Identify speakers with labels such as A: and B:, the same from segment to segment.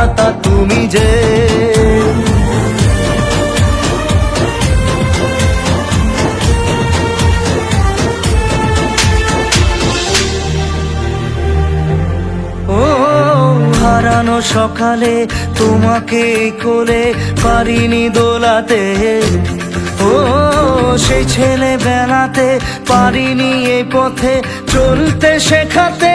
A: বিধাতা তুমি যে। হারানো সকালে তোমাকে কোলে পারিনি দোলাতে। ও সেই ছেলে বেলাতে পারিনি এই পথে চলতে শেখাতে।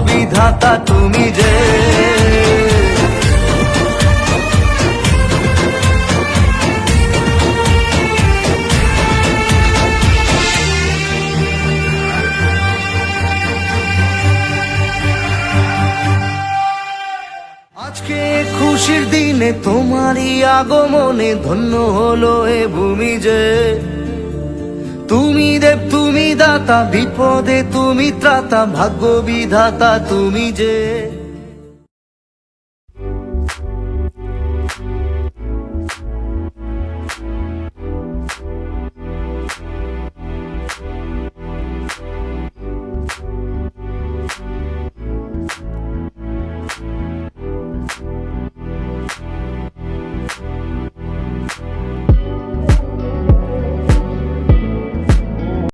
A: বিধাতা তুমি যে। আজকে খুশির দিনে তোমারই আগমনে ধন্য হলো এ ভূমি যে। তুমি দেব দাতা বিপদে তুমি ত্রাতা ভাগ্য বিধাতা তুমি যে।